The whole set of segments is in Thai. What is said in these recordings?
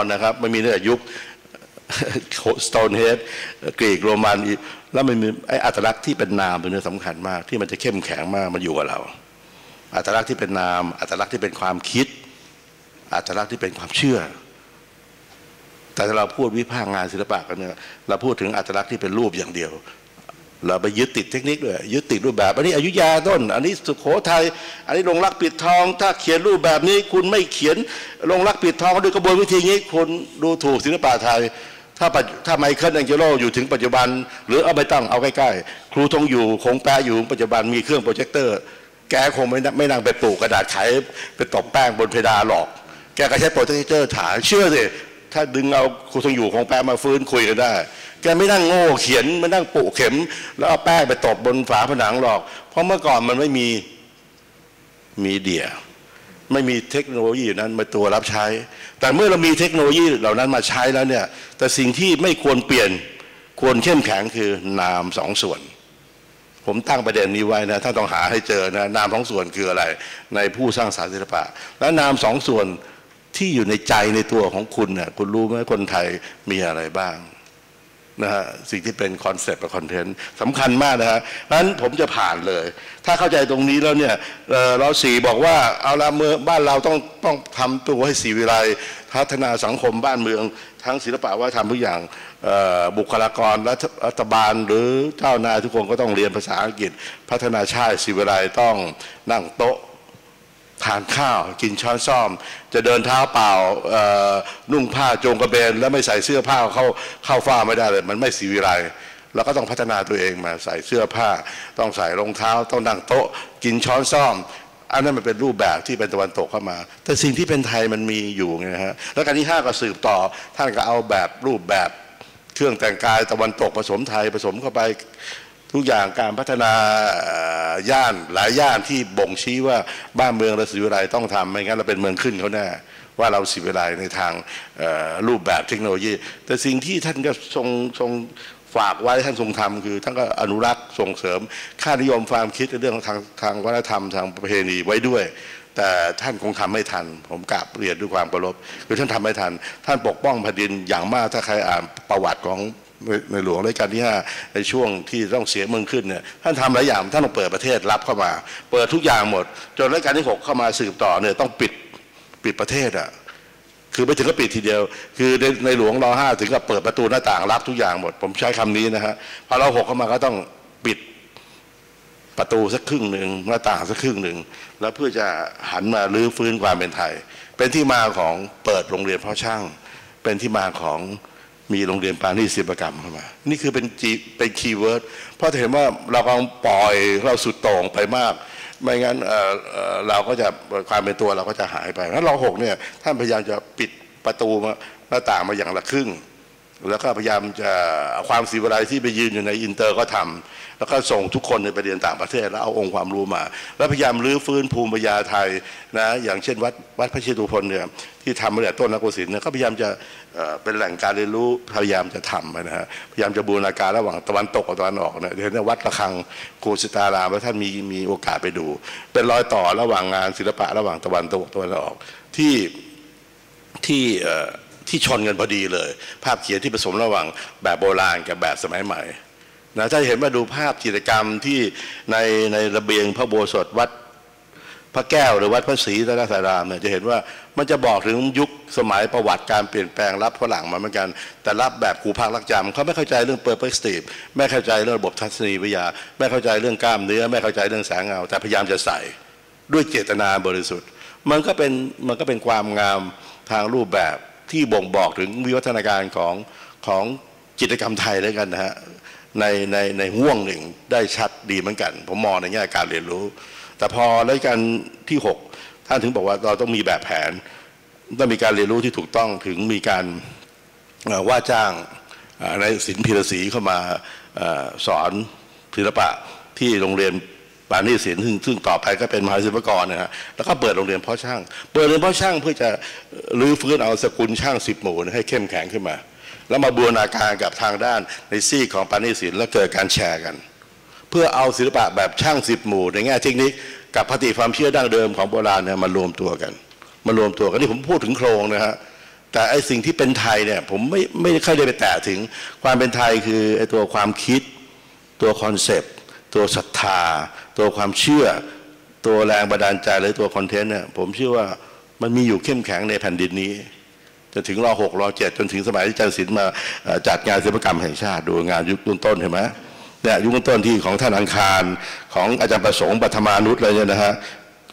อนนะครับไม่มีตั้งแต่ยุคสโตนเฮดกรีกโรมันแล้วมันมีไออัตลักษณ์ที่เป็นนามตัวนี้อสำคัญมาก ที่มันจะเข้มแข็งมากมันอยู่กับเรา อัตลักษณ์ที่เป็นนาม อัตลักษณ์ที่เป็นความคิด อัตลักษณ์ที่เป็นความเชื่อ แต่ถ้าเราพูดวิพากษ์งานศิลปะกันเนี่ยเราพูดถึงอัตลักษณ์ที่เป็นรูปอย่างเดียว เราไปยึดติดเทคนิคด้วยยึดติดรูปแบบ อันนี้อยุยาต้น อันนี้สุโขทัยอันนี้ลงรักปิดทอง ถ้าเขียนรูปแบบนี้คุณไม่เขียนลงรักปิดทองด้วยกระบวนวิธีนี้คุณดูถูกศิลปะไทย ถ้าถ้าไมเคิลแองเจโลอยู่ถึงปัจจุบัน หรือเอาไปตั้งเอาใกล้ๆ ครูทงอยู่คงแปะอยู่ปัจจุบันมีเครื่องโปรเจคเตอร์ แกคงไม่ไม่นั่งไปปลูกกระดาษไขไปตบแป้งบนเพดานหรอก แกก็ใช้โปรเจคเตอร์ถ่ายเชื่อสิถ้าดึงเอาครูทงอยู่คงแปะมาฟื้นคุยกันได้ แกไม่นั่งโง่เขียนไม่นั่งปุเข็ม แล้วเอาแป้งไปตบบนฝาผนังหรอก เพราะเมื่อก่อนมันไม่มีมีเดีย ไม่มีเทคโนโลยีนั้นมาตัวรับใช้ แต่เมื่อเรามีเทคโนโลยีเหล่านั้นมาใช้แล้วเนี่ย แต่สิ่งที่ไม่ควรเปลี่ยนควรเข้มแข็งคือนามสองส่วน ผมตั้งประเด็นนี้ไว้นะถ้าต้องหาให้เจอนะนามสองส่วนคืออะไร ในผู้สร้างสารศิลปะ และนามสองส่วนที่อยู่ในใจในตัวของคุณเนี่ยคุณรู้ไหมคนไทยมีอะไรบ้าง นะฮะสิ่งที่เป็นคอนเซปต์และคอนเทนต์สำคัญมากนะฮะนั้นผมจะผ่านเลย ถ้าเข้าใจตรงนี้แล้วเนี่ยเราสีบอกว่าเอาละเมื่อบ้านเราต้องต้องทำตัวให้สีวิไลพัฒนาสังคมบ้านเมือง ทั้งศิลปะวัฒนธรรมทุกอย่างบุคลากรรัฐบาลหรือเจ้านายทุกคนก็ต้องเรียนภาษาอังกฤษ พัฒนาชาติสีวิไลต้องนั่งโต๊ะ ทานข้าวกินช้อนซ่อม จะเดินเท้าเปล่านุ่งผ้าโจงกระเบน แล้วไม่ใส่เสื้อผ้าเข้าเข้าฟ้าไม่ได้เลย มันไม่สีวิไลเราก็ต้องพัฒนาตัวเองมาใส่เสื้อผ้า ต้องใส่รองเท้า ต้องนั่งโต๊ะ กินช้อนซ่อม อันนั้นมันเป็นรูปแบบที่เป็นตะวันตกเข้ามา แต่สิ่งที่เป็นไทยมันมีอยู่ไงฮะแล้วการที่ห้าก็สืบต่อท่านก็เอาแบบรูปแบบเครื่องแต่งกายตะวันตกผสมไทยผสมเข้าไป ทุกอย่างการพัฒนาย่านหลายย่านที่บ่งชี้ว่าบ้านเมืองเราสิวิไลต้องทำไม่งั้นเราเป็นเมืองขึ้นเขาแน่ว่าเราสิวิไลในทางรูปแบบเทคโนโลยี แต่สิ่งที่ท่านก็ทรงทรงฝากไว้ท่านทรงทำคือท่านก็อนุรักษ์ส่งเสริม ค่านิยมความคิดในเรื่องทางทางวัฒนธรรมทางประเพณีไว้ด้วย แต่ท่านคงทำไม่ทัน ผมกราบเรียนด้วยความเคารพคือท่านทำไม่ทัน ท่านปกป้องแผ่นดินอย่างมากถ้าใครอ่านประวัติของ ในหลวงรัชกาลที่5ในช่วงที่ต้องเสียเมืองขึ้นเนี่ยท่านทำหลายอย่างท่านต้องเปิดประเทศรับเข้ามา เปิดทุกอย่างหมด จนรัชกาลที่ 6 เข้ามาสืบต่อเนี่ยต้องปิดปิดประเทศอะคือไม่ถึงก็ปิดทีเดียว คือในในหลวงรอห้าถึงกับเปิดประตูหน้าต่างรับทุกอย่างหมด ผมใช้คำนี้นะฮะพอเราหกเข้ามาก็ต้องปิดประตูสักครึ่งหนึ่งหน้าต่างสักครึ่งหนึ่งแล้วเพื่อจะหันมาลื้อฟื้นความเป็นไทย เป็นที่มาของเปิดโรงเรียนพ่อช่าง เป็นที่มาของ มีโรงเรียนปานีศิลปกรรมเข้ามา นี่คือเป็นจีเป็นคีย์เวิร์ดเพราะเห็นว่าเรากำลังปล่อยเราสุดโต่งไปมาก ไม่งั้นเราก็จะความเป็นตัวเราก็จะหายไปถ้าเราหกเนี่ยท่านพยายามจะปิดประตูมาหน้าต่างมาอย่างละครึ่ง แล้วก็พยายามจะความสีวิไลที่ไปยืนอยู่ในอินเตอร์ก็ทำแล้วก็ส่งทุกคนไปเรียนต่างประเทศ แล้วเอาองค์ความรู้มา แล้วพยายามรื้อฟื้นภูมิปัญญาไทยนะอย่างเช่นวัดวัดพระเชตุพนเนี่ยที่ทำมาจากต้นนักศิลป์เนี่ยก็พยายามจะเป็นแหล่งการเรียนรู้พยายามจะทำนะฮะพยายามจะบูรณาการระหว่างตะวันตกกับตะวันออกเนี่ยเห็นวัดระฆังโคสิตารามว่าท่านมีมีโอกาสไปดู เป็นรอยต่อระหว่างงานศิลปะระหว่างตะวันตกตะวันออกที่ที่ ที่ชนกันพอดีเลย ภาพเขียนที่ผสมระหว่างแบบโบราณกับแบบสมัยใหม่นะถ้าเห็นว่าดูภาพจิตรกรรมที่ในในระเบียงพระโบสถวัดพระแก้วหรือวัดพระศรีรัตนสารามเนี่ยจะเห็นว่ามันจะบอกถึงยุคสมัยประวัติการเปลี่ยนแปลงรับฝรั่งมาเหมือนกัน แต่รับแบบครูพักรักจำเขาไม่เข้าใจเรื่องเปอร์เปกสตีฟไม่เข้าใจเรื่องระบบทัศนีวิทยา ไม่เข้าใจเรื่องกล้ามเนื้อ ไม่เข้าใจเรื่องแสงเงา แต่พยายามจะใส่ด้วยเจตนาบริสุทธิ์ มันก็เป็นมันก็เป็นความงามทางรูปแบบ ที่บ่งบอกถึงวิวัฒนาการของของจิตกรรมไทยด้วกันนะฮะในในในห่วงหนึ่งได้ชัดดีเหมือนกัน ผมมองในแง่การเรียนรู้ แต่พอรายการที่ 6 ท่านถึงบอกว่าเราต้องมีแบบแผน ต้องมีการเรียนรู้ที่ถูกต้องถึงมีการว่าจ้างในศิลป์พิรศรีเข้ามาสอนศิลปะที่โรงเรียน ปานีศิลป์ซึ่งซึ่งต่อไปก็เป็นมหาศิลปกรนะฮะแล้วก็เปิดโรงเรียนพ่อช่าง เปิดโรงเรียนพ่อช่างเพื่อจะรื้อฟื้นเอาสกุลช่างสิบหมู่ให้เข้มแข็งขึ้นมา แล้วมาบูรณาการกับทางด้านในซีของปานิศิลป์แล้วเกิดการแชร์กัน เพื่อเอาศิลปะแบบช่างสิบหมู่ในแง่เทคนิคกับปฏิความเชื่อดั้งเดิมของโบราณเนี่ยมารวมตัวกันมารวมตัวกันนี่ผมพูดถึงโครงนะฮะแต่ไอสิ่งที่เป็นไทยเนี่ยผมไม่ไม่ค่อยได้ไปแตะถึงความเป็นไทยคือไอตัวความคิดตัวคอนเซปต์ตัวศรัทธาตัวความเชื่อ ตัวแรงบันดาลใจหรือตัวคอนเทนต์เนี่ยผมเชื่อว่ามันมีอยู่เข้มแข็งในแผ่นดินนี้จนถึงรอหกรอเจ็ดจนถึงสมัยที่อาจารย์ศิลป์มาจัดงานศิลปกรรมแห่งชาติดูงานยุคต้นๆเห็นไหมเนี่ยยุคต้นที่ของท่านอังคารของอาจารย์ประสงค์ปัทมานุษย์อะไรเนี่ยนะฮะ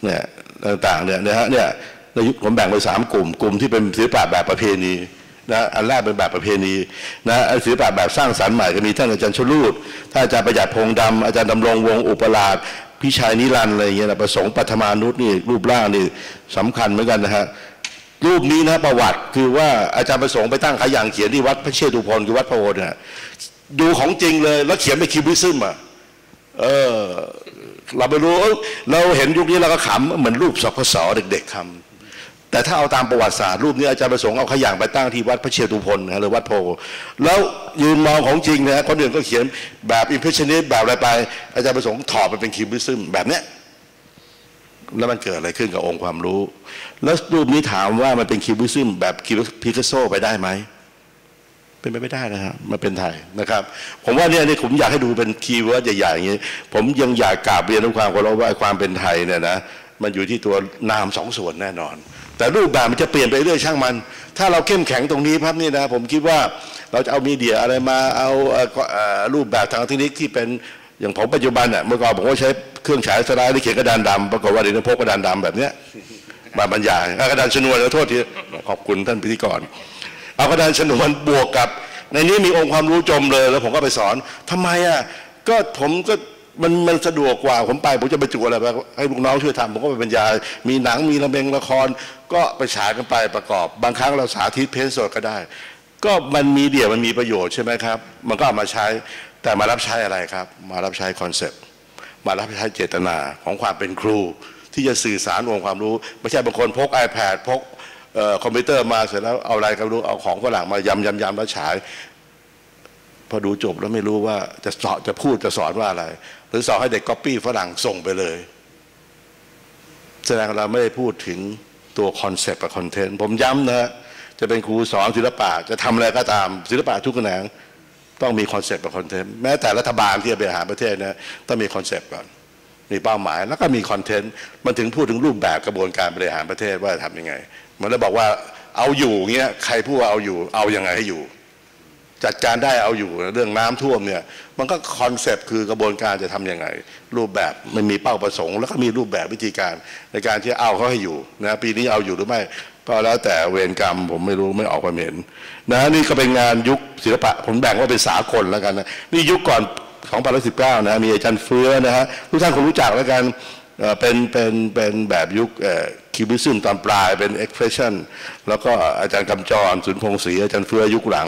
เนี่ยต่างๆเนี่ยนะฮะเนี่ยในยุคผมแบ่งไปสามกลุ่ม กลุ่มที่เป็นศิลปะแบบประเพณี นะอันแรกเป็นแบบประเพณีนะศิลปะแบบสร้างสรรค์ใหม่ก็มีท่านอาจารย์ชลูดท่านอาจารย์ประหยัดพงดำอาจารย์ดำรงวงอุปราชพี่ชายนิรันด์อะไรเงี้ยนะประสงค์ปัทมานุษย์นี่รูปร่างนี่สำคัญเหมือนกันนะฮะรูปนี้นะประวัติคือว่าอาจารย์ประสงค์ไปตั้งขายอย่างเขียนที่วัดพระเชตุพนคือวัดพระโอษฐ์เนี่ยดูของจริงเลยแล้วเขียนไปคิวบิซึมอะเออเราไปรู้เราเห็นยุคนี้เราก็ขำเหมือนรูปสกสเด็กๆทำ แต่ถ้าเอาตามประวัติศาสตร์รูปนี้อาจารย์ประสงค์เอาขยางไปตั้งที่วัดพระเชตุพนนะหรือวัดโพ แล้วยืนมองของจริงนะคนอื่นก็เขียนแบบอิมเพรสชันนิสแบบอะไรไป อาจารย์ประสงค์ถอดไปเป็นคิวบิซึมแบบเนี้ยแล้วมันเกิดอะไรขึ้นกับองค์ความรู้ แล้วรูปนี้ถามว่ามันเป็นคิวบิซึมแบบคิวพิกัสโซไปได้ไหม เป็นไปไม่ได้นะครับมันเป็นไทยนะครับ ผมว่าเนี่ยนี่ผมอยากให้ดูเป็นคีย์เวิร์ดใหญ่ๆอย่างนี้ ผมยังอยากกราบเรียนด้วยความเคารพว่าความเป็นไทยเนี่ยนะ มันอยู่ที่ตัวนามสองส่วนแน่นอน แต่รูปแบบมันจะเปลี่ยนไปเรื่อยช่างมัน ถ้าเราเข้มแข็งตรงนี้พับนี่นะผมคิดว่าเราจะเอามีเดียอะไรมาเอารูปแบบทางเทคนิคที่เป็นอย่างผมปัจจุบันเนี่ยเมื่อก่อนผมก็ใช้เครื่องฉายสไลด์ที่เขียนกระดานดำปรากฏว่าเดี๋ยวนี้พกกระดานดำแบบเนี้ยมาบรรยายกระดานชนวนขอโทษทีขอบคุณท่านพิธีกรเอากระดานชนวนบวกกับ ในนี้มีองค์ความรู้จมเลย แล้วผมก็ไปสอนทำไมอะก็ผมก็ มันมันสะดวกกว่าผมไปผมจะไปจุอะไรให้ลูกน้องช่วยทำผมก็ไปบรรยายมีหนังมีระเบงละคร ก็ไปฉายกันไปประกอบ บางครั้งเราสาธิตเพนสดก็ได้ ก็มันมีเดียมันมีประโยชน์ใช่ไหมครับ มันก็เอามาใช้แต่มารับใช้อะไรครับ มารับใช้คอนเซปต์มารับใช้เจตนาของความเป็นครู ที่จะสื่อสารองค์ความรู้ไม่ใช่บางคนพก iPad พกคอมพิวเตอร์มาเสร็จแล้วเอาอะไรก็รู้เอาของฝรั่งมายำยำยำแล้วฉายพอดูจบแล้วไม่รู้ว่าจะสอนจะพูดจะสอนว่าอะไร หรือสอนให้เด็กก๊อปปี้ฝรั่งส่งไปเลย แสดงเราไม่ได้พูดถึงตัวคอนเซปต์กับคอนเทนต์ผมย้ำนะจะเป็นครูสอนศิลปะจะทำอะไรก็ตามศิลปะทุกแขนงต้องมีคอนเซปต์กับคอนเทนต์แม้แต่รัฐบาลที่จะบริหารประเทศนะต้องมีคอนเซปต์ก่อนมีเป้าหมายแล้วก็มีคอนเทนต์มันถึงพูดถึงรูปแบบกระบวนการบริหารประเทศว่าทํำยังไง มันเลยบอกว่าเอาอยู่เงี้ยใครพูดว่าเอาอยู่ เอาอยัางไงให้อยู่ จัดการได้เอาอยู่เรื่องน้ำท่วมเนี่ยมันก็คอนเซปต์คือกระบวนการจะทํำยังไง รูปแบบมันมีเป้าประสงค์ แล้วก็มีรูปแบบวิธีการในการที่เอาเขาให้อยู่นะปีนี้เอาอยู่หรือไม่ก็แล้วแต่เวรกรรมผมไม่รู้ไม่ออกความเห็นนะนี่ก็เป็นงานยุคศิลปะผมแบ่งว่าเป็นสากลแล้วกันนะนี่ยุคก่อน2019นะมีอาจารย์เฟื้อนะฮะทุกท่านคงรู้จักแล้วกันเป็นเป็นเป็นแบบยุคคิวบิซึมตอนปลายเป็นเอ็กเพรสชั่นแล้วก็อาจารย์กำจรสุนพงศรีอาจารย์เฟื้อยุคหลัง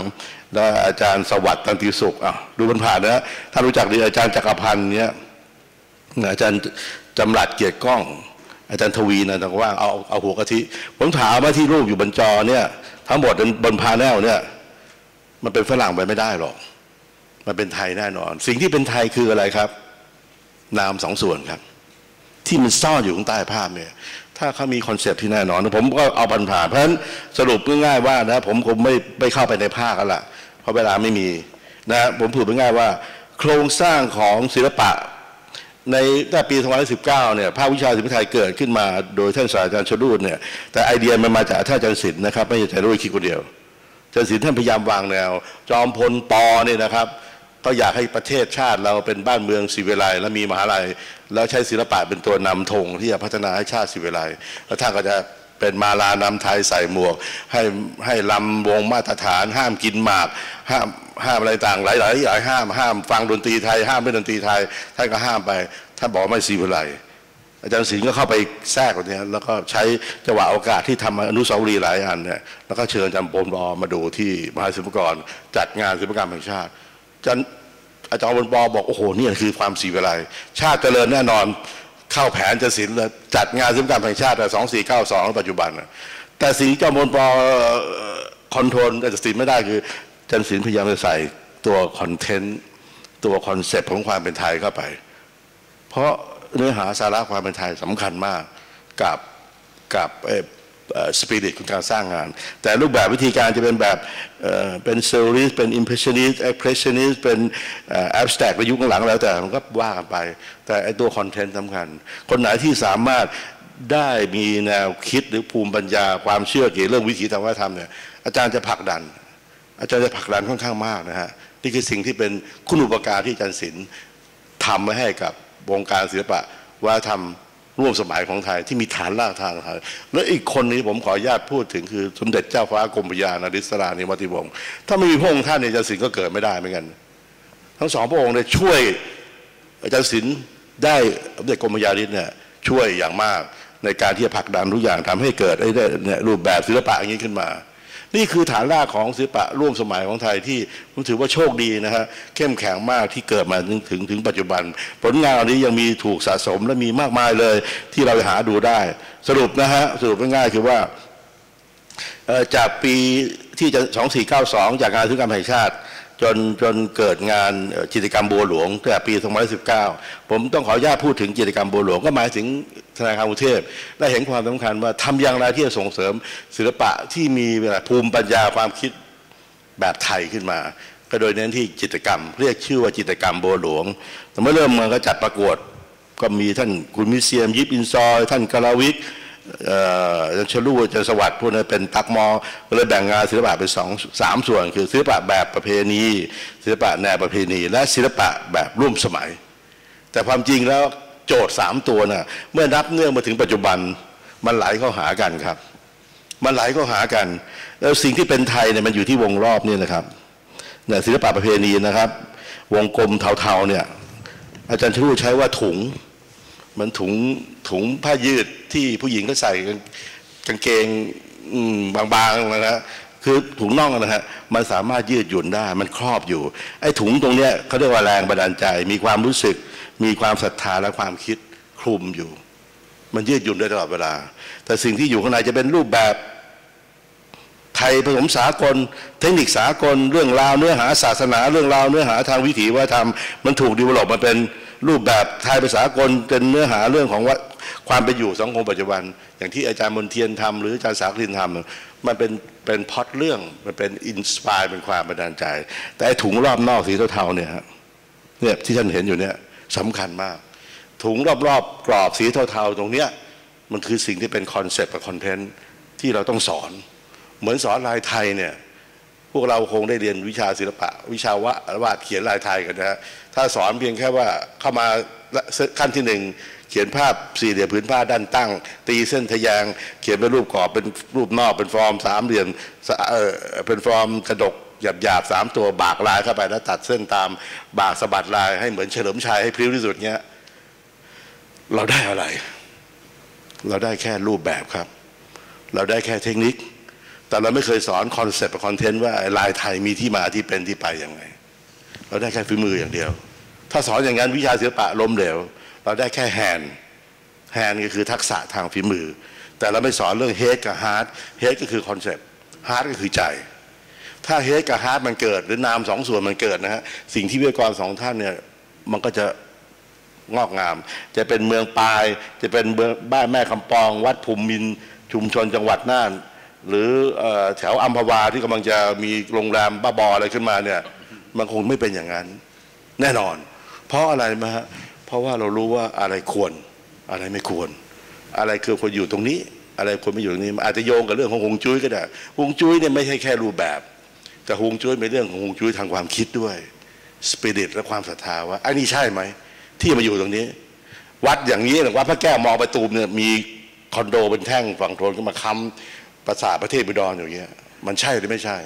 แล้วอาจารย์สวัสดิ์ตันติสุขอะดูมันผ่านนะถ้ารู้จักดีอาจารย์จักรพันธ์เนี่ยอาจารย์จำรัดเกียรติก้อง อาจารย์ทวีนะแต่ว่าเอาเอาหัวกะทิผมถามว่าที่รูปอยู่บนจอเนี่ย ทั้งหมดบนพาแนลเนี่ย มันเป็นฝรั่งไปไม่ได้หรอก มันเป็นไทยแน่นอน สิ่งที่เป็นไทยคืออะไรครับ นามสองส่วนครับ ที่มันซ่อนอยู่ข้างใต้ภาพเนี่ย ถ้าเขามีคอนเซปที่แน่นอน ผมก็เอาปันผ่านเพราะฉะนั้นสรุปง่ายๆว่านะผมคงไม่ไม่เข้าไปในภาคกันละเพราะเวลาไม่มีนะผมพูดง่ายว่า โครงสร้างของศิลปะในแตั้งปี2019เนี่ยภาควิชาศิลปไทยเกิดขึ้นมา โดยท่านศาสตราจารย์ชลูดเนี่ยแต่ไอเดียมันมาจากท่านอาจารย์ศิลป์นะครับไม่ใช่อาจารย์รุ่ยคิดคนเดียวอาจารย์ศิลป์ท่านพยายามวางแนว จอมพลปอเนี่ยนะครับ ก็อยากให้ประเทศชาติเราเป็นบ้านเมืองศิวิไลและมีมหาลัย แล้วใช้ศิลปะเป็นตัวนำธงที่จะพัฒนาให้ชาติศิวิไลแล้วท่านก็จะเป็นมาลานำไทยใส่หมวก ให้ให้ลำวงมาตรฐาน ห้ามกินหมาก ห้ามห้ามอะไรต่างหลายหลายอย่างห้ามห้ามฟังดนตรีไทย ห้ามเป็นดนตรีไทยท่านก็ห้ามไปท่านบอกไม่สีวิไลอาจารย์ศิลป์ก็เข้าไปแทรกตรงนี้แล้วก็ใช้จังหวะโอกาสที่ทำอนุสาวรีย์หลายอันเนี่ยแล้วก็เชิญอาจารย์ปมรอมาดูที่มหาศิลปกรจัดงานศิลปกรรมแห่งชาติ จารย์อาจารย์บนบอบอกโอ้โหนี่คือความสีวิไลชาติเจริญแน่นอนเข้าแผนจะศิลจัดงานศิลปกรรมแห่งชาติแต่สองสี่เก้าสองปัจจุบัน แต่สิ่งที่เจ้าบนปอคอนโทรลอาจารย์ศิลไม่ได้คือจารย์ศิลพยายามจะใส่ตัวคอนเทนต์ตัวคอนเซปต์ของความเป็นไทยเข้าไป เพราะเนื้อหาสาระความเป็นไทยสำคัญมากกับกับ สปิริตของการสร้างงาน แต่รูปแบบวิธีการจะเป็นแบบเป็นเซอร์ริสเป็นอิมเพรสชันนิสต์เอ็กเพรสชันนิสต์เป็นแอบสแต็กในยุคหลังแล้วแต่มันก็ว่ากันไป แต่ไอตัวคอนเทนต์สำคัญ คนไหนที่สามารถได้มีแนวคิดหรือภูมิปัญญาความเชื่อเกี่ยวกับเรื่องวิถีทางวัฒนธรรมเนี่ยอาจารย์จะผลักดัน อาจารย์จะผลักดันค่อนข้างมากนะฮะนี่คือสิ่งที่เป็นคุณอุปการที่อาจารย์ศิลป์ทำไว้ให้กับวงการศิลปะวัฒนธรรม ร่วมสมัยของไทยที่มีฐานรากทางไทยและอีกคนนี้ผมขออนุญาตพูดถึงคือสมเด็จเจ้าฟ้ากรมพยานาริศรานิวัติวงศ์ถ้าไม่มีพระองค์ท่านเนี่ยอาจารย์ศิลป์ก็เกิดไม่ได้เหมือนกัน ทั้งสองพระองค์เนี่ยช่วยอาจารย์ศิลป์ได้สมเด็จกรมพยาฤทธิ์เนี่ยช่วยอย่างมากในการที่จะผลักดันทุกอย่างทำให้เกิดไอ้เนี่ยรูปแบบศิลปะอย่างนี้ขึ้นมา นี่คือฐานรากของศิลปะร่วมสมัยของไทยที่ผมถือว่าโชคดีนะฮะเข้มแข็งมากที่เกิดมาถึงถึงถึงปัจจุบัน ผลงานเหล่านี้ยังมีถูกสะสมและมีมากมายเลยที่เราหาดูได้ สรุปนะฮะสรุปง่ายๆคือว่าจากปีที่จะ2492 จากงานธุกรรมแห่งชาติจนจนเกิดงานจิตกรรมบัวหลวงตั้งแต่ปี 2019 ผมต้องขออนุญาตพูดถึงจิตกรรมบัวหลวงก็หมายถึง ธนาคารกรุงเทพได้เห็นความสำคัญว่าทำอย่างไรที่จะส่งเสริมศิลปะที่มีภูมิปัญญาความคิดแบบไทยขึ้นมา ก็โดยเน้นที่จิตรกรรม เรียกชื่อว่าจิตรกรรมโบหลวงแต่เมื่อเริ่มมันก็จัดประกวดก็มีท่านคุณมิเซียมยิปอินซอยท่านกาลาวิทย์เอ่ออาจารย์ชลูอาจารย์สวัสดิ์พวกนั้นเป็นตักมอเลยแบ่งงานศิลปะเป็นสองสามส่วน คือศิลปะแบบประเพณี ศิลปะแนวประเพณี และศิลปะแบบร่วมสมัย แต่ความจริงแล้ว โจทย์สามตัวน่ะเมื่อนับเนื่องมาถึงปัจจุบันมันไหลเข้าหากันครับ มันไหลเข้าหากัน แล้วสิ่งที่เป็นไทยเนี่ยมันอยู่ที่วงรอบนี่นะครับเนี่ยศิลปะประเพณีนะครับ วงกลมเทาๆเนี่ยอาจารย์ชลูใช้ว่าถุงมันถุงถุงผ้ายืดที่ผู้หญิงก็ใส่กางเกงบางๆนะฮะคือถุงน่องนะฮะมันสามารถยืดหยุ่นได้ มันครอบอยู่ไอ้ถุงตรงเนี้ยเขาเรียกว่าแรงบันดาลใจ มีความรู้สึก มีความศรัทธาและความคิดคลุมอยู่ มันยืดหยุ่นได้ตลอดเวลา แต่สิ่งที่อยู่ข้างในจะเป็นรูปแบบไทยผสมสากล เทคนิคสากล เรื่องราวเนื้อหาศาสนา เรื่องราวเนื้อหาทางวิถีวัฒนธรรมมันถูกดีวลอปมาเป็นรูปแบบไทยภาษากลเป็นเนื้อหาเรื่องของว่าความเป็นอยู่สังคมปัจจุบัน อย่างที่อาจารย์มนเทียนทำหรืออาจารย์สากลินทำมันเป็นเป็นพอดเรื่องมันเป็นอินสปายเป็นความบันดาลใจ แต่ไอ้ถุงรอบนอกสีเทาๆเนี่ยฮะเนี่ยที่ท่านเห็นอยู่เนี่ย สำคัญมาก ถุงรอบๆ กรอบสีเทาๆ ตรงเนี้ยมันคือสิ่งที่เป็นคอนเซปต์กับคอนเทนต์ที่เราต้องสอน เหมือนสอนลายไทยเนี่ยพวกเราคงได้เรียนวิชาศิลปะ วิชาวะวาดเขียนลายไทยกันนะฮะถ้าสอนเพียงแค่ว่าเข้ามาขั้นที่หนึ่งเขียนภาพสี่เหลี่ยมพื้นผ้าด้านตั้ง ตีเส้นทะแยงเขียนเป็นรูปกรอบเป็นรูปนอกเป็นฟอร์มสามเหลี่ยมเออเป็นฟอร์มกระดก หยาบหยาบๆสามตัวบากลายเข้าไปแล้วตัดเส้นตามบากสะบัดลายให้เหมือนเฉลิมชัยให้พริ้วที่สุดเนี้ยเราได้อะไร เราได้แค่รูปแบบครับ เราได้แค่เทคนิค แต่เราไม่เคยสอนคอนเซปต์กับคอนเทนต์ว่าลายไทยมีที่มาที่เป็นที่ไปย่างไรเราได้แค่ฝีมืออย่างเดียว ถ้าสอนอย่างนั้นวิชาศิลปะล้มเหลวเราได้แค่แฮนด์แฮนด์ก็คือทักษะทางฝีมือ แต่เราไม่สอนเรื่องเฮดกับฮาร์ดเฮดก็คือคอนเซปต์ฮาร์ดก็คือใจ ถ้าเฮดกับฮาร์ดมันเกิด หรือนามสองส่วนมันเกิดนะฮะสิ่งที่วิทยากรสองท่านเนี่ยมันก็จะงอกงาม จะเป็นเมืองปลาย จะเป็นเมืองบ้านแม่คำปอง วัดภูมินชุมชนจังหวัดน่าน หรืออแถวอัมพวาที่กำลังจะมีโรงแรมบ้าบออะไรขึ้นมาเนี่ยมันคงไม่เป็นอย่างนั้น แน่นอน เพราะอะไรมาฮะเพราะว่าเรารู้ว่าอะไรควรอะไรไม่ควร อะไรคือควรอยู่ตรงนี้ อะไรควรไม่อยู่ตรงนี้อาจจะโยงกับเรื่องของฮวงจุ้ยก็ได้ฮวงจุ้ยเนี่ยไม่ใช่แค่รูปแบบ แต่ฮวงจุ้ยเป็นเรื่องของฮวงจุ้ยทางความคิดด้วยสปิริตและความศรัทธาว่าอันนี้ใช่ไหม ที่มาอยู่ตรงนี้ วัดอย่างนี้หรือวัดพระแก้วมองไปตูเนี่ยมีคอนโดเป็นแท่งฝั่งโทนก็มาค้ำปราสาทประเทศบิดรอย่างเงี้ยมันใช่หรือไม่ใช่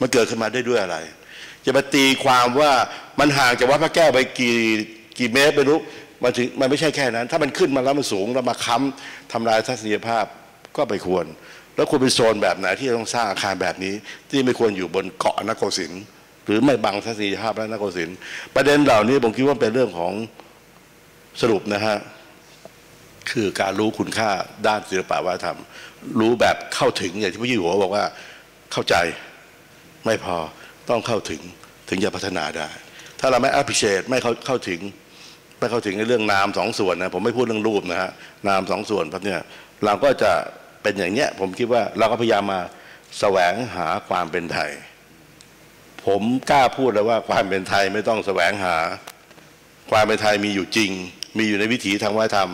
มันเกิดขึ้นมาได้ด้วยอะไร จะมาตีความว่ามันห่างจากวัดพระแก้วไปกี่กี่เมตรไม่รู้มันถึงมันไม่ใช่แค่นั้น ถ้ามันขึ้นมาแล้วมันสูงแล้วมาค้ำทำลายทัศนียภาพก็ไปควร แล้วควรเป็นโซนแบบไหนที่จะต้องสร้างอาคารแบบนี้ ที่ไม่ควรอยู่บนเกาะนครศิลป์หรือไม่บังทัศนียภาพและนครศิลป์ประเด็นเหล่านี้ผมคิดว่าเป็นเรื่องของสรุปนะฮะคือการรู้คุณค่าด้านศิลปะวัฒนธรรม รู้แบบเข้าถึงอย่างที่พี่หัวบอกว่าเข้าใจไม่พอต้องเข้าถึงถึงจะพัฒนาได้ ถ้าเราไม่ appreciate ไม่เข้าเข้าถึงไม่เข้าถึงในเรื่องนามสองส่วนนะผมไม่พูดเรื่องรูปนะฮะนามสองส่วนพับเนี่ยเราก็จะ เป็นอย่างเนี้ยผมคิดว่าเราก็พยายามมาแสวงหาความเป็นไทย ผมกล้าพูดเลยว่าความเป็นไทยไม่ต้องแสวงหา ความเป็นไทยมีอยู่จริง มีอยู่ในวิถีทางวัฒนธรรม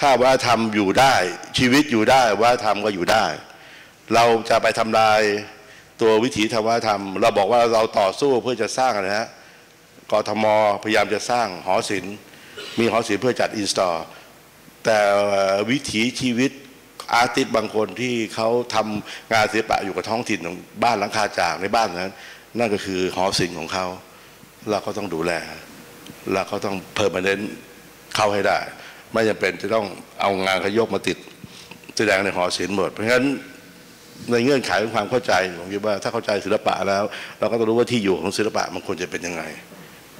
ถ้าวัฒนธรรมอยู่ได้ ชีวิตอยู่ได้วัฒนธรรมก็อยู่ได้ เราจะไปทำลายตัววิถีทางวัฒนธรรม เราบอกว่าเราต่อสู้เพื่อจะสร้างอะไรนะกทมพยายามจะสร้างหอศิลป์มีหอศิลป์เพื่อจัดอินสตอลแต่วิถีชีวิต อาร์ติสต์บางคนที่เขาทำงานศิลปะอยู่กับท้องถิ่นของบ้านหลังคาจากในบ้านนั้น นั่นก็คือหอศิลป์ของเขาเราก็ต้องดูแลเราก็ต้องเพิ่มประเด็นเข้าให้ได้ ไม่จำเป็นจะต้องเอางานขยกมาติดแสดงในหอศิลป์หมด เพราะฉะนั้นในเงื่อนไขของความเข้าใจผมคิดว่าถ้าเข้าใจศิลปะแล้ว เราก็ต้องรู้ว่าที่อยู่ของศิลปะมันควรจะเป็นยังไง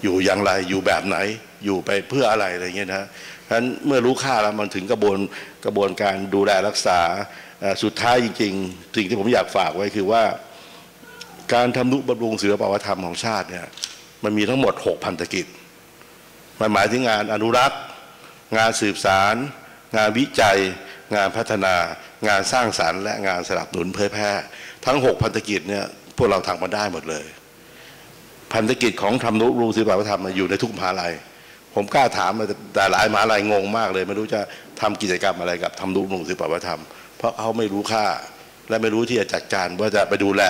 อยู่อย่างไรอยู่แบบไหน อยู่ไปเพื่ออะไรอะไรเงี้ยนะ ฉะนั้นเมื่อรู้ค่าแล้วมันถึงกระบวนกระบวนการดูแลรักษาสุดท้ายจริง ๆ สิ่งที่ผมอยากฝากไว้คือว่า การทำนุบำรุงศิลปวัฒนธรรมของชาติเนี่ยมันมีทั้งหมด 6 พันธกิจมันหมายถึงงานอนุรักษ์ งานสืบสาร งานวิจัย งานพัฒนา งานสร้างสารรค์และงานสนับสนุนเผยแพร่ ทั้ง 6 พันธกิจเนี่ยพวกเราทำมาได้หมดเลย พันธกิจของทำนุบำรุงศิลปวัฒนธรรมอยู่ในทุกมหาลัย ผมกล้าถามแต่หลายมหาลัยงงมากเลย ไม่รู้จะทำกิจกรรมอะไรกับทำนุบำรุงศิลปวัฒนธรรม เพราะเขาไม่รู้ค่าและไม่รู้ที่จะจัดการว่าจะไปดูแล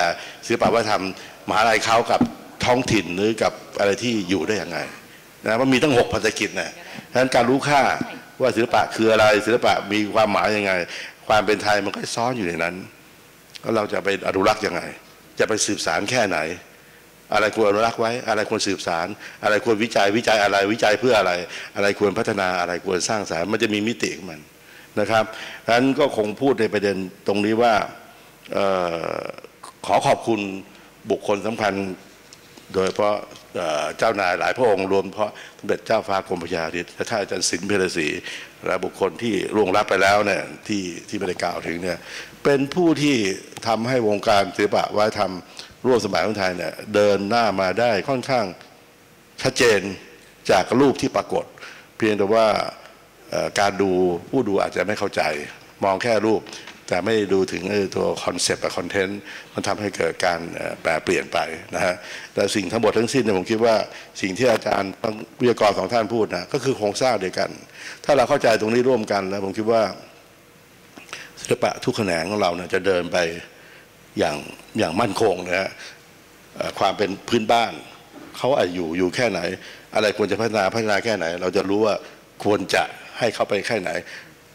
ศิลปวัฒนธรรมมหาลัยเขากับท้องถิ่นหรือกับอะไรที่อยู่ได้ยังไงนะมันมีตั้งหกพันธกิจนะฉะนั้นการรู้ค่าว่าศิลปะคืออะไรศิลปะมีความหมายยังไง ความเป็นไทยมันก็ซ้อนอยู่ในนั้นแล้วเราจะไปอนุรักษ์ยังไง จะไปสืบสารแค่ไหน อะไรควรอนุรักษ์ไว้ อะไรควรสืบสาร อะไรควรวิจัยวิจัยอะไรวิจัยเพื่ออะไร อะไรควรพัฒนาอะไรควรสร้างสารรค์มันจะมีมิติของมันนะครับฉะนั้นก็คงพูดในประเด็นตรงนี้ว่าออขอขอบคุณบุคคลสำคัญโดยเพราะเจ้านายหลายพระองค์รวมเพราะสมเด็จเจ้าฟ้ากรมพระยาธิและท่านอาจารย์สินเพลศรีและบุคคลที่ร่วงรับไปแล้วเนี่ยที่ที่ไม่ได้กล่าวถึงเนี่ยเป็นผู้ที่ทำให้วงการศิลปะวัฒนธรรม ร่วมสมัยของไทยเนี่ยเดินหน้ามาได้ค่อนข้างชัดเจนจากรูปที่ปรากฏ เพียงแต่ว่าการดูผู้ดูอาจจะไม่เข้าใจ มองแค่รูป แต่ไม่ดูถึงตัวคอนเซปต์กับคอนเทนต์มันทำให้เกิดการแปลเปลี่ยนไปนะฮะแต่สิ่งทั้งหมดทั้งสิ้นเนี่ยผมคิดว่าสิ่งที่อาจารย์วิทยากรสองท่านพูดนะก็คือโครงสร้างเดียวกัน ถ้าเราเข้าใจตรงนี้ร่วมกันแล้วผมคิดว่าศิลปะทุกแขนงของเราเนี่ยจะเดินไป อย่างอย่างมั่นคงนะฮะความเป็นพื้นบ้านเขาอาจอยู่อยู่แค่ไหน อะไรควรจะพัฒนาพัฒนาแค่ไหน เราจะรู้ว่าควรจะให้เขาไปแค่ไหน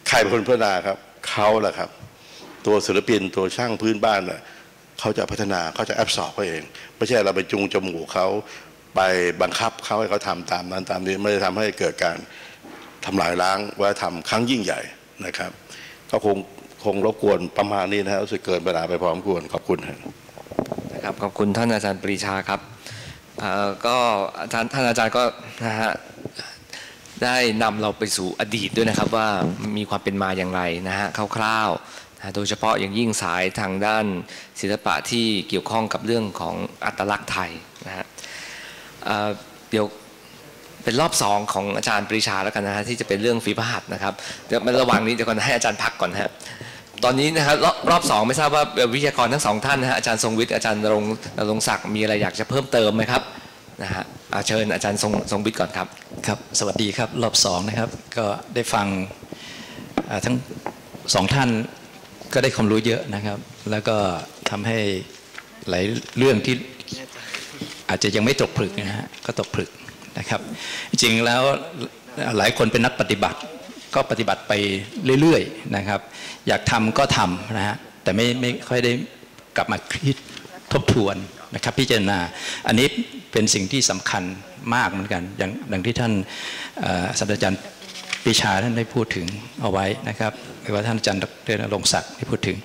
ใครเป็นคนพัฒนาครับเขาแหละครับ ตัวศิลปินตัวช่างพื้นบ้านน่ะเขาจะพัฒนาเขาจะแอบสอบเขาเอง ไม่ใช่เราไปจูงจมูกเขาไปบังคับเขาให้เขาทำตามนั้นตามนี้ไม่ได้ทำให้เกิดการทำลายล้างวัฒนธรรมครั้งยิ่งใหญ่นะครับ ก็คง คงรบกวนประมาณนี้นะครับรู้สึกเกินเวลาไปพร้อมควรขอบคุณนะครับขอบคุณท่านอาจารย์ปรีชาครับก็อาจารย์ท่านอาจารย์ก็นะฮะได้นำเราไปสู่อดีตด้วยนะครับว่ามีความเป็นมาอย่างไรนะฮะคร่าวๆโดยเฉพาะอย่างยิ่งสายทางด้านศิลปะที่เกี่ยวข้องกับเรื่องของอัตลักษณ์ไทยนะฮะเดี๋ยวเป็นรอบสองของอาจารย์ปรีชาแล้วกันนะฮะที่จะเป็นเรื่องฝีพระหัตนะครับเดี๋ยวระหว่างนี้เดี๋ยวก่อนให้อาจารย์พักก่อนนะฮะ ตอนนี้นะครับรอบสองไม่ทราบว่าวิทยากรทั้งสองท่านนะฮะอาจารย์ทรงวิทย์อาจารย์รงรงศักดิ์มีอะไรอยากจะเพิ่มเติมไหมครับนะฮะเชิญอาจารย์ทรงทรงวิทย์ก่อนครับครับ สวัสดีครับรอบสองนะครับ ก็ได้ฟังทั้งสองท่านก็ได้ความรู้เยอะนะครับ แล้วก็ทำให้หลายเรื่องที่อาจจะยังไม่ตกผลึกนะฮะก็ตกผลึกนะครับ จริงแล้วหลายคนเป็นนักปฏิบัติ ก็ปฏิบัติไปเรื่อยๆนะครับ อยากทำก็ทำนะฮะแต่ไม่ไม่ค่อยได้กลับมาคิดทบทวนนะครับพิจารณาอันนี้เป็นสิ่งที่สำคัญมากเหมือนกัน อย่างดังที่ท่านศาสตราจารย์ปีชาท่านได้พูดถึงเอาไว้นะครับหรือว่าท่านอาจารย์เดรนรงศักดิ์ได้พูดถึง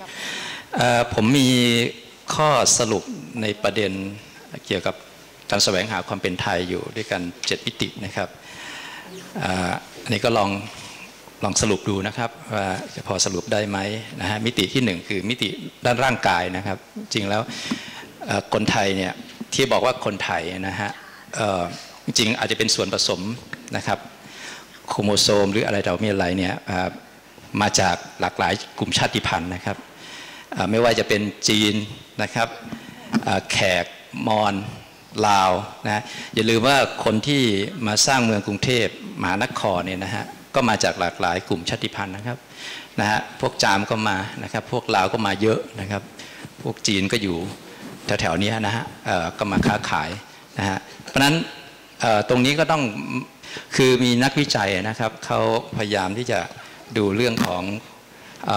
ผมมีข้อสรุปในประเด็นเกี่ยวกับการแสวงหาความเป็นไทยอยู่ด้วยกันเจ็ดมิตินะครับอันนี้ก็ลอง ลองสรุปดูนะครับว่าจะพอสรุปได้ไหมนะฮะมิติที่หนึ่งคือมิติด้านร่างกายนะครับ จริงแล้วคนไทยเนี่ยที่บอกว่าคนไทยนะฮะจริงอาจจะเป็นส่วนผสมนะครับโครโมโซมหรืออะไรเรามีอะไรเนี่ยมาจากหลากหลายกลุ่มชาติพันธุ์นะครับไม่ว่าจะเป็นจีนนะครับแขกมอญลาวนะอย่าลืมว่าคนที่มาสร้างเมืองกรุงเทพมหานครเนี่ยนะฮะ ก็มาจากหลากหลายกลุ่มชาติพันธุ์นะครับนะฮะพวกจามก็มานะครับ พวกลาวก็มาเยอะนะครับ พวกจีนก็อยู่แถวๆนี้นะฮะก็มาค้าขายนะฮะเพราะนั้นตรงนี้ก็ต้องคือมีนักวิจัยนะครับเขาพยายามที่จะดูเรื่องของอ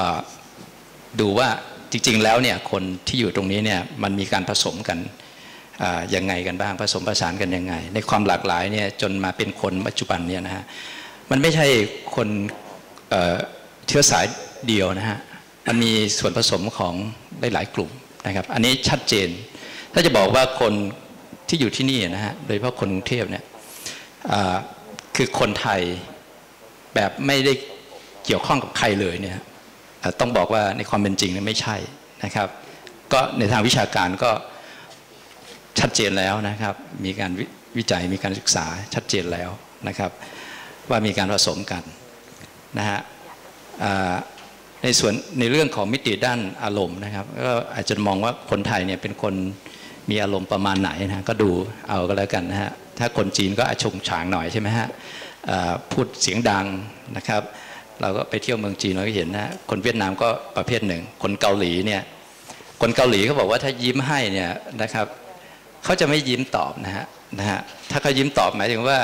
ดูว่าจริง ๆ แล้วเนี่ยคนที่อยู่ตรงนี้เนี่ยมันมีการผสมกันยังไงกันบ้างผสมผสานกันยังไง ในความหลากหลายเนี่ยจนมาเป็นคนปัจจุบันเนี่ยนะฮะ มันไม่ใช่คนเชื้อสายเดียวนะฮะ มันมีส่วนผสมของหลายกลุ่มนะครับ อันนี้ชัดเจน ถ้าจะบอกว่าคนที่อยู่ที่นี่นะฮะ โดยเฉพาะคนกรุงเทพเนี่ยคือคนไทยแบบไม่ได้เกี่ยวข้องกับใครเลยเนี่ยต้องบอกว่าในความเป็นจริงเนี่ยไม่ใช่นะครับ ก็ในทางวิชาการก็ชัดเจนแล้วนะครับ มีการวิวิจัยมีการศึกษาชัดเจนแล้วนะครับ ว่ามีการผสมกันนะฮะในส่วนในเรื่องของมิติด้านอารมณ์นะครับก็อาจจะมองว่าคนไทยเนี่ยเป็นคนมีอารมณ์ประมาณไหนนะก็ดูเอาก็แล้วกันนะฮะถ้าคนจีนก็อาจชงฉางหน่อยใช่ไหมฮะพูดเสียงดังนะครับ เราก็ไปเที่ยวเมืองจีนเราก็เห็นนะฮะคนเวียดนามก็ประเภทหนึ่ง คนเกาหลีเนี่ยคนเกาหลีเขาบอกว่าถ้ายิ้มให้เนี่ยนะครับเขาจะไม่ยิ้มตอบนะฮะนะฮะถ้าเขายิ้มตอบหมายถึงว่า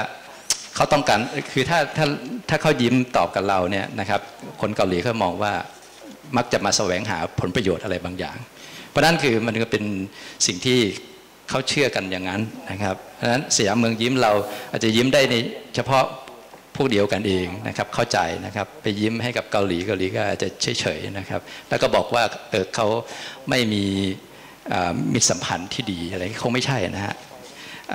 เขาต้องการคือถ้าถ้าถ้าเขายิ้มตอบกับเราเนี่ยนะครับคนเกาหลีเขามองว่ามักจะมาแสวงหาผลประโยชน์อะไรบางอย่าง เพราะนั้นคือมันก็เป็นสิ่งที่เขาเชื่อกันอย่างนั้นนะครับเพราะฉะนั้นสยามเมืองยิ้มเราอาจจะยิ้มได้ในเฉพาะพวกเดียวกันเองนะครับเข้าใจนะครับไปยิ้มให้กับเกาหลีเกาหลีก็อาจจะเฉยๆนะครับ แล้วก็บอกว่าเออเขาไม่มีมิตรสัมพันธ์ที่ดีอะไรคงไม่ใช่นะฮะ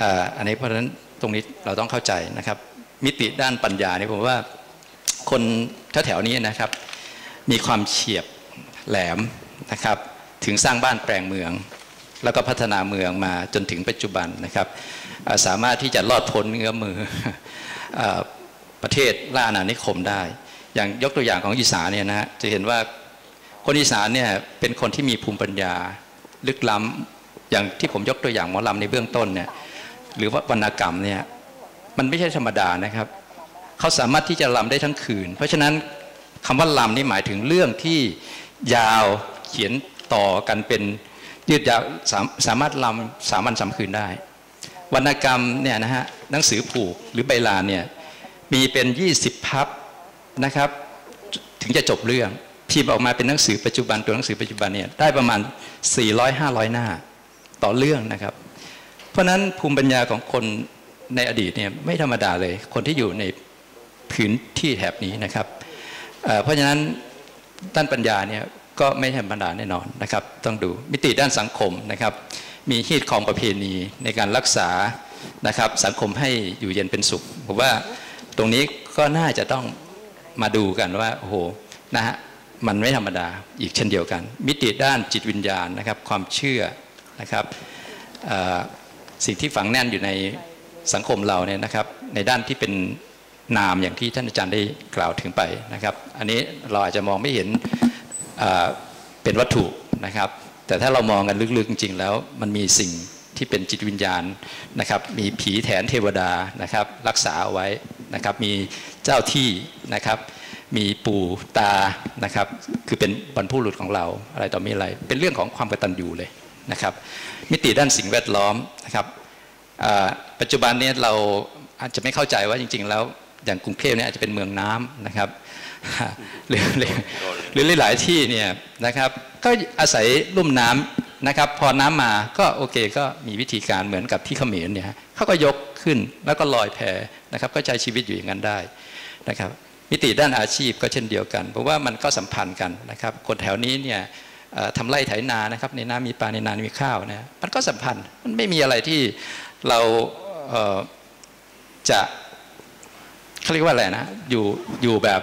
อ่าอันนี้เพราะฉะนั้นตรงนี้เราต้องเข้าใจนะครับ มิติด้านปัญญานี่ผมว่าคนแถวๆนี้นะครับ มีความเฉียบแหลมนะครับ ถึงสร้างบ้านแปลงเมือง แล้วก็พัฒนาเมืองมาจนถึงปัจจุบันนะครับ สามารถที่จะรอดพ้นเงื้อมือประเทศล่าอาณานิคมได้ อย่างยกตัวอย่างของอีสานเนี่ยนะฮะจะเห็นว่าคนอีสานเนี่ยเป็นคนที่มีภูมิปัญญาลึกล้ำอย่างที่ผมยกตัวอย่างหมอลำในเบื้องต้นเนี่ยหรือว่าวรรณกรรมเนี่ย มันไม่ใช่ธรรมดานะครับ เขาสามารถที่จะลำได้ทั้งคืน เพราะฉะนั้นคำว่าลำนี่หมายถึงเรื่องที่ยาวเขียนต่อกันเป็นยืดยาวสามสามารถลำสามวันสามคืนได้ วรรณกรรมเนี่ยนะฮะหนังสือผูกหรือใบลานเนี่ยมีเป็น 20 พับนะครับ ถึงจะจบเรื่องพิมพ์ออกมาเป็นหนังสือปัจจุบันตัวหนังสือปัจจุบันเนี่ยได้ประมาณ 400-500 หน้าต่อเรื่องนะครับ เพราะนั้นภูมิปัญญาของคน ในอดีตเนี่ยไม่ธรรมดาเลย คนที่อยู่ในพื้นที่แถบนี้นะครับเเพราะฉะนั้นด้านปัญญาเนี่ยก็ไม่ธรรมดาแน่นอนนะครับ ต้องดูมิติด้านสังคมนะครับ มีฮีดของประเพณีในการรักษานะครับ สังคมให้อยู่เย็นเป็นสุขผมว่าตรงนี้ก็น่าจะต้องมาดูกันว่าโอ้โหนะฮะมันไม่ธรรมดาอีกเช่นเดียวกัน มิติด้านจิตวิญญาณนะครับ ความเชื่อนะครับสิ่งที่ฝังแน่นอยู่ใน สังคมเราเนี่ยนะครับในด้านที่เป็นนามอย่างที่ท่านอาจารย์ได้กล่าวถึงไปนะครับ อันนี้เราอาจจะมองไม่เห็นเป็นวัตถุนะครับ แต่ถ้าเรามองกันลึกๆจริงๆแล้ว มันมีสิ่งที่เป็นจิตวิญญาณนะครับ มีผีแถนเทวดานะครับ รักษาเอาไว้นะครับ มีเจ้าที่นะครับ มีปู่ตานะครับ คือเป็นบรรพุรุษของเราอะไรต่อมีอะไร เป็นเรื่องของความกตัญญูเลยนะครับ มิติด้านสิ่งแวดล้อมนะครับ ปัจจุบันนี้เราอาจจะไม่เข้าใจว่าจริง ๆ แล้วอย่างกรุงเทพเนี่ยอาจจะเป็นเมืองน้ำนะครับหรือหรือหลายที่เนี่ยนะครับ ก็อาศัยลุ่มน้ำนะครับ พอน้ำมาก็โอเคก็มีวิธีการเหมือนกับที่เขมรเนี่ยเขาก็ยกขึ้นแล้วก็ลอยแพนะครับ ก็ใช้ชีวิตอยู่อย่างนั้นได้นะครับ มิติด้านอาชีพก็เช่นเดียวกันเพราะว่ามันก็สัมพันธ์กันนะครับ คนแถวนี้เนี่ยทำไร่ไถนานะครับ ในน้ำมีปลาในนามีข้าวนะมันก็สัมพันธ์มันไม่มีอะไรที่ เราเจะเขาเรียกว่าอะไรนะอยู่อยู่แบบ